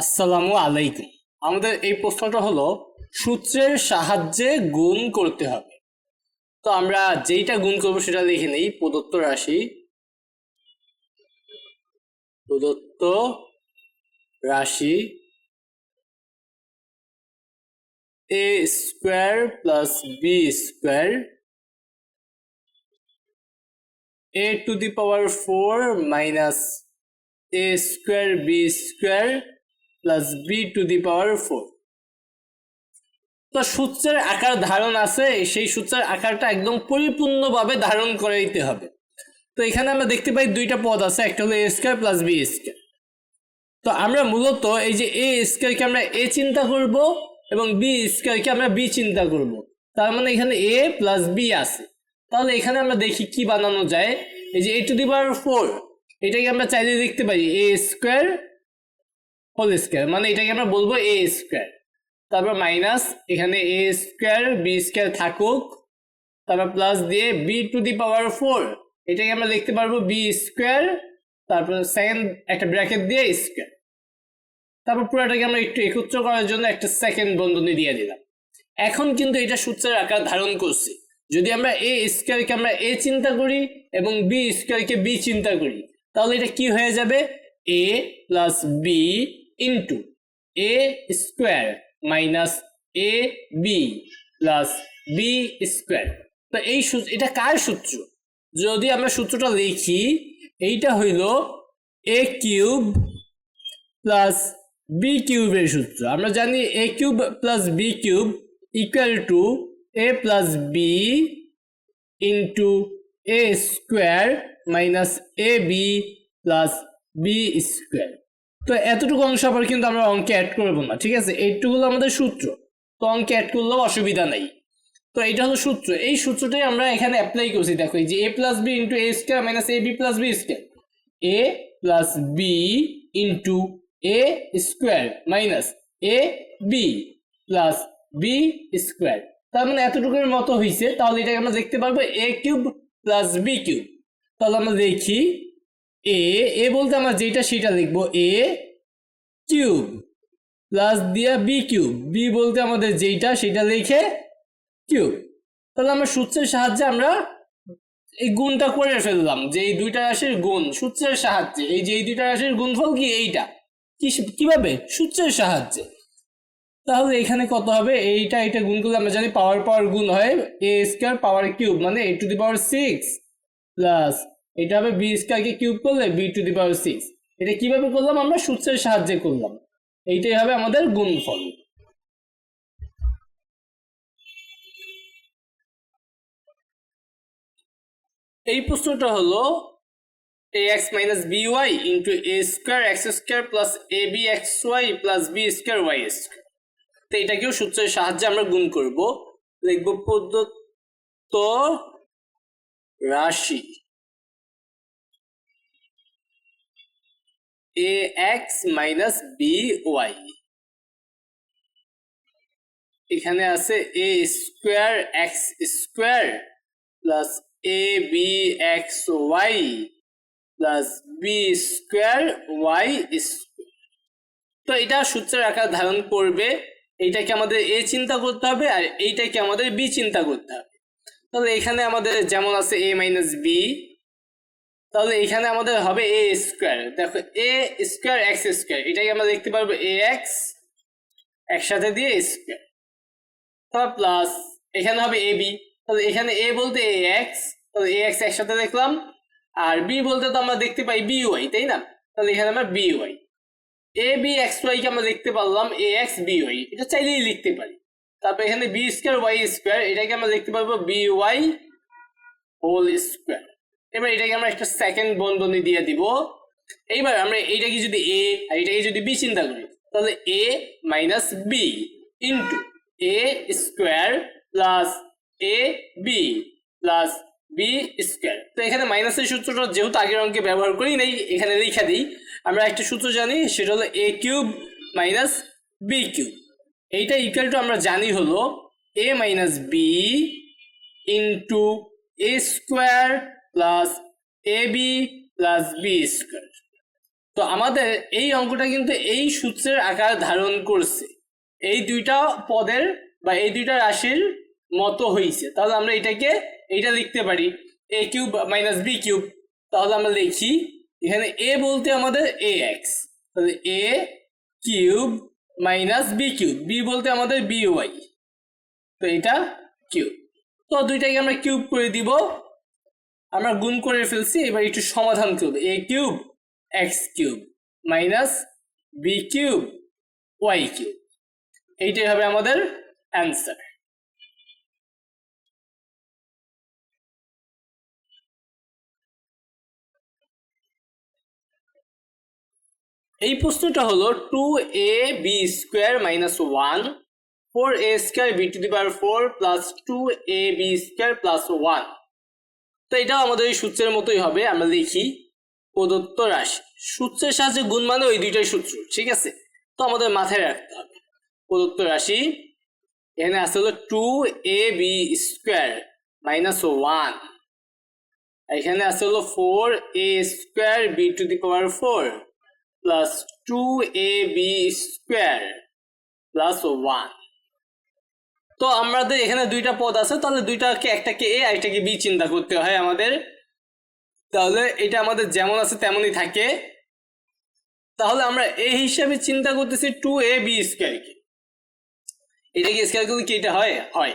আসসালামু আলাইকুম। আমাদের এই প্রশ্নটা হলো, সূত্রের সাহায্যে গুণ করতে হবে। তো আমরা যেইটা গুণ করব সেটা লিখে নেই, প্রদত্ত রাশি। প্রদত্ত রাশি A square plus B square A to the power four minus A square B square plus B to the power four তো সূত্রের আকার ধারণ আছে, সেই সূত্রের আকারটা একদম পরিপূর্ণভাবে ধারণ করে দিতে হবে। তো এখানে আমরা দেখতে পাই দুইটা পদ আছে, একটা হলো A square plus B square তো আমরা মূলত এই যে এ স্কোয়ারকে আমরা এ চিন্তা করব এবং বি স্কোয়ারকে আমরা বি চিন্তা করব। তার মানে এখানে এ প্লাস বি আছে। তাহলে এখানে আমরা দেখি কি বানানো যায়। এই যে এ টু দি পাওয়ার ফোর এটাকে আমরা চাইলে দেখতে পারি এ স্কোয়ার হোল স্কোয়ার মানে এটাকে আমরা বলব এ স্কোয়ার তারপর মাইনাস এখানে এ স্কোয়ার বি স্কোয়ার থাকুক। তারপর প্লাস দিয়ে B to the power four এটাকে আমরা দেখতে পারব বি স্কোয়ার তারপর সেকেন্ড একটা ব্র্যাকেট দিয়ে স্কোয়ার তারপর পুরোটাকে আমরা একটু একত্র করার জন্য একটা সেকেন্ড বন্ধনী দিয়ে দিলাম। এখন কিন্তু এটা সূত্রের আকার ধারণ করছে। যদি আমরা এ স্কোয়ারকে আমরা এ চিন্তা করি এবং বি স্কোয়ারকে বি চিন্তা করি, তাহলে এটা কি হয়ে যাবে? A plus B into A square minus A B plus B square তো এই সূত্র, এটা কার সূত্র? যদি আমরা সূত্রটা লিখি এইটা হইল এ কিউব প্লাস বি কিউবের সূত্র। আমরা জানি A cube plus B cube equal to A plus B into A square minus A B plus B square তো এতটুকু অংশ আবার কিন্তু আমরা অঙ্কে অ্যাড করব না, ঠিক আছে? এইটুকু হলো আমাদের সূত্র, তো অঙ্কে অ্যাড করলেও অসুবিধা নেই। তো এটা হলো সূত্র, এই সূত্রটাই আমরা এখানে অ্যাপ্লাই করছি, দেখো যে A plus B into A square minus A B plus B square A plus B into A square minus A B plus B square তার মানে এতটুকুর মতো হয়েছে তাহলে এটাকে আমরা দেখতে পারব A cube plus B cube তাহলে আমরা দেখি এ এ বলতে আমরা যেটা সেটা লিখব এ কিউব প্লাস দিয়া বি কিউব বি বলতে আমাদের যেইটা সেটা লিখে কিউব তাহলে আমরা সূত্রের সাহায্যে আমরা এই গুণটা করে ফেললাম যে এই দুইটা রাশির গুণ, সূত্রের সাহায্যে। এই যে এই দুইটা রাশির গুণফল কি এইটা? কীভাবে? সূত্রের সাহায্যে। তাহলে এখানে কত হবে? এইটা এটা গুণ করলে আমরা জানি পাওয়ার পাওয়ার গুণ হয় এ স্কোয়ার পাওয়ার কিউব মানে A to the power six plus এটা হবে বি স্কোয়ারকে কিউব করলে B to the power six এটা কীভাবে করলাম? আমরা সূত্রের সাহায্যে করলাম। এইটাই হবে আমাদের গুণফল। এই প্রশ্নটা হলো A X minus B Y into A square X square plus A B X Y plus B square Y square তো এটাকেও সূত্রের সাহায্যে আমরা গুণ করব। লিখব প্রদত্ত রাশি। A X minus B Y এখানে আছে A square X square plus A B X Y plus B square Y square তো এটা সূত্রের আকার ধারণ করবে, এইটাকে আমাদের এ চিন্তা করতে হবে আর এইটাকে আমাদের বি চিন্তা করতে হবে। তাহলে এখানে আমাদের যেমন আছে এ মাইনাস বি তাহলে এখানে আমাদের হবে এ স্কোয়ার দেখো এ স্কোয়ার এক্স স্কোয়ার এটাকে আমরা দেখতে পারব এ এক্স একসাথে দিয়ে স্কোয়ার তারপর প্লাস এখানে হবে এ বি তাহলে এখানে এ বলতে এ এক্স তাহলে এ এক্স একসাথে দেখলাম। আর বি বলতে তো আমরা দেখতে পাই বি ওয়াই তাই না? তাহলে এখানে আমরা B Y A B X Y কে আমরা দেখতে পারলাম এ এক্স বি ওয়াই এটা চাইলেই লিখতে পারি। তারপর এখানে বি স্কোয়ার ওয়াই স্কোয়ার এটাকে আমরা দেখতে পারব বি ওয়াই হোল স্কোয়ার এবার এটাকে আমরা একটা সেকেন্ড বন্ধনী দিয়ে দিব। এইবার আমরা এইটাকে যদি এ আর এটাকে যদি বি চিন্তা করি, তাহলে A minus B into A square plus A B plus B square তো এখানে মাইনাসের সূত্রটা যেহেতু আগের অঙ্কে ব্যবহার করি নাই, এখানে লিখে দিই। আমরা একটা সূত্র জানি, সেটা হলো A cube minus B cube এইটা ইকুয়াল টু আমরা জানি হলো A minus B into A square plus A B plus B square তো আমাদের এই অঙ্কটা কিন্তু এই সূত্রের আকার ধারণ করছে। এই দুইটা পদের বা এই দুইটা রাশির মতো হয়েছে তাহলে আমরা এটাকে, এইটা লিখতে পারি। A cube minus B cube তাহলে আমরা লিখি, এখানে এ বলতে আমাদের এ এক্স তাহলে A cube minus B cube B বলতে আমাদের বি ওয়াই তো এটা কিউব তো দুইটাকে আমরা কিউব করে দিব। আমরা গুণ করে ফেলছি, এবার একটু সমাধান করব। A cube X cube minus B cube Y cube এইটাই হবে আমাদের অ্যান্সার এই প্রশ্নটা হলো two A B square minus one four A square B to the power four plus two A B square plus one তো এটাও আমাদের এই সূত্রের মতোই হবে, আমরা লিখি প্রদত্ত রাশি। সূত্রের সাহায্যে গুণ মানে ওই দুইটাই সূত্র, ঠিক আছে? তো আমাদের মাথায় রাখতে হবে। প্রদত্ত রাশি, এখানে আছে হলো two A B square minus one এখানে আছে হলো four A square B to the power four plus two A B square plus one তো আমাদের এখানে দুইটা পদ আছে, তাহলে দুইটাকে, একটাকে এ আর একটাকে বি চিন্তা করতে হয় আমাদের। তাহলে এটা আমাদের যেমন আছে তেমনই থাকে। তাহলে আমরা এ হিসাবে চিন্তা করতেছি টু এ বি স্কোয়ারকে এটা কি স্কোয়ার করলে কি এটা হয়? হয়।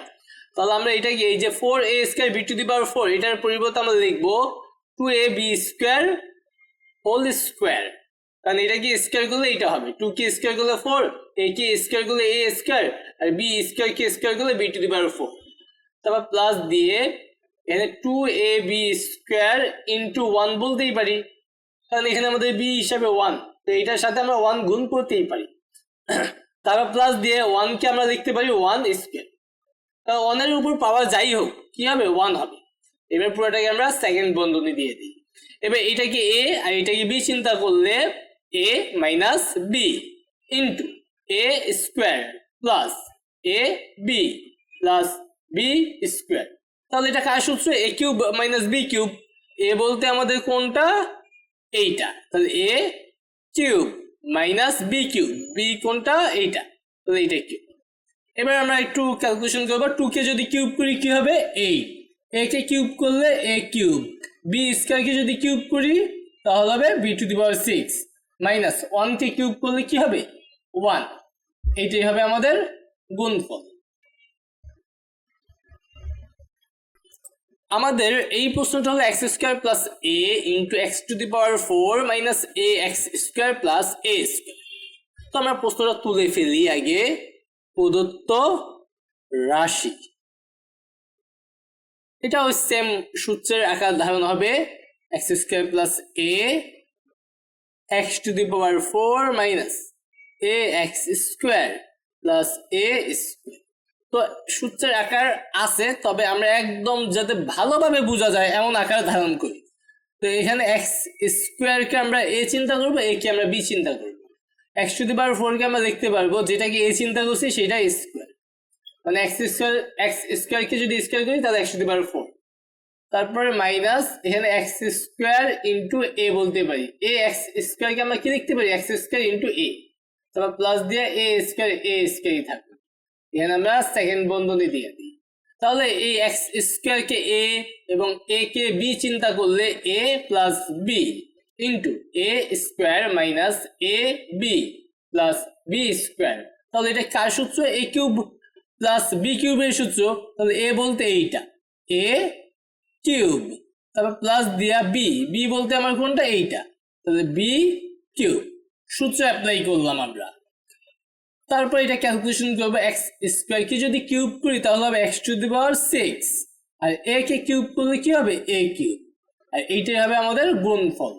তাহলে আমরা এটা কি এই যে four A square B to the power four এটার পরিবর্তে আমরা লিখব two A B square whole square কারণ এটা কি স্কোয়ার করলে এটা হবে। টু কে স্কোয়ার করলে ফোর এ কে স্কোয়ার করলে এ স্কোয়ার আর বি স্কোয়ার কে স্কোয়ার করলে B to the power four তারপর প্লাস দিয়ে এখানে two A B square into one বলতেই পারি। কারণ এখানে আমাদের বি হিসাবে ওয়ান তো এটার সাথে আমরা ওয়ান গুণ করতেই পারি। তারপর প্লাস দিয়ে ওয়ানকে আমরা লিখতে পারি ওয়ান স্কোয়ার কারণ ওয়ানের উপর পাওয়ার যাই হোক, কি হবে? ওয়ান হবে। এবার পুরোটাকে আমরা সেকেন্ড বন্ধনী দিয়ে দিই। এবার এটাকে এ আর এটাকে বি চিন্তা করলে A minus B into A square plus A B plus B square তাহলে এটা কার সূত্র? A cube minus B cube A বলতে আমাদের কোনটা? এইটা। তাহলে A cube minus B cube B কোনটা? এইটা। তাহলে এইটা কিউব এবার আমরা একটু ক্যালকুলেশন করব। টু কে যদি কিউব করি, কি হবে? এইট এ কে কিউব করলে এ কিউব বি স্কোয়ারকে যদি কিউব করি, তাহলে হবে B to the power six minus ওয়ানকে কিউব করলে কি হবে? ওয়ান। এইটাই হবে আমাদের গুণফল। আমাদের এই প্রশ্নটা হলো X square plus A into X to the power four minus A X square plus A square. তো আমরা প্রশ্নটা তুলে ফেলি আগে প্রদত্ত রাশি। এটা ওই সেম সূত্রের আকার ধারণ হবে X square plus A X to the power four minus A X square plus A square. তো সূত্রের আকার আছে, তবে আমরা একদম যাতে ভালোভাবে বোঝা যায় এমন আকার ধারণ করি। তো এখানে এক্স স্কোয়ারকে আমরা এ চিন্তা করব, এ কে আমরা বি চিন্তা করব। এক্স টু দি পাওয়ার ফোরকে আমরা দেখতে পারব যেটাকে এ চিন্তা করছি সেটা স্কোয়ার। মানে এক্স স্কোয়ার, এক্স স্কোয়ারকে যদি স্কোয়ার করি, তাহলে X to the power four. তারপরে মাইনাস, এখানে এক্স স্কোয়ার ইন্টু এ বলতে পারি। এ এক্স স্কোয়ারকে আমরা কি লিখতে পারি? X square into A. তারপর প্লাস দিয়ে এ স্কোয়ার এ স্কোয়ারই থাকবে। এখানে আমরা সেকেন্ড বন্ধনী দিয়ে দিই। তাহলে এই এক্স স্কোয়ারকে এ এবং এ কে বি চিন্তা করলে A plus B into A square minus A B plus B square তাহলে এটা কার সূত্র? এ কিউব প্লাস বি কিউবের সূত্র। তাহলে এ বলতে এইটা। এ কিউব তারপর প্লাস দিয়া বি বি বলতে আমার কোনটা? এইটা। তাহলে বি কিউব সূত্র অ্যাপ্লাই করলাম আমরা। তারপর এটা ক্যালকুলেশন করব এক্স স্কোয়ার কে যদি কিউব করি, তাহলে হবে X to the power six আর এ কে কিউব করলে কি হবে? এ কিউব আর এইটাই হবে আমাদের গুণফল।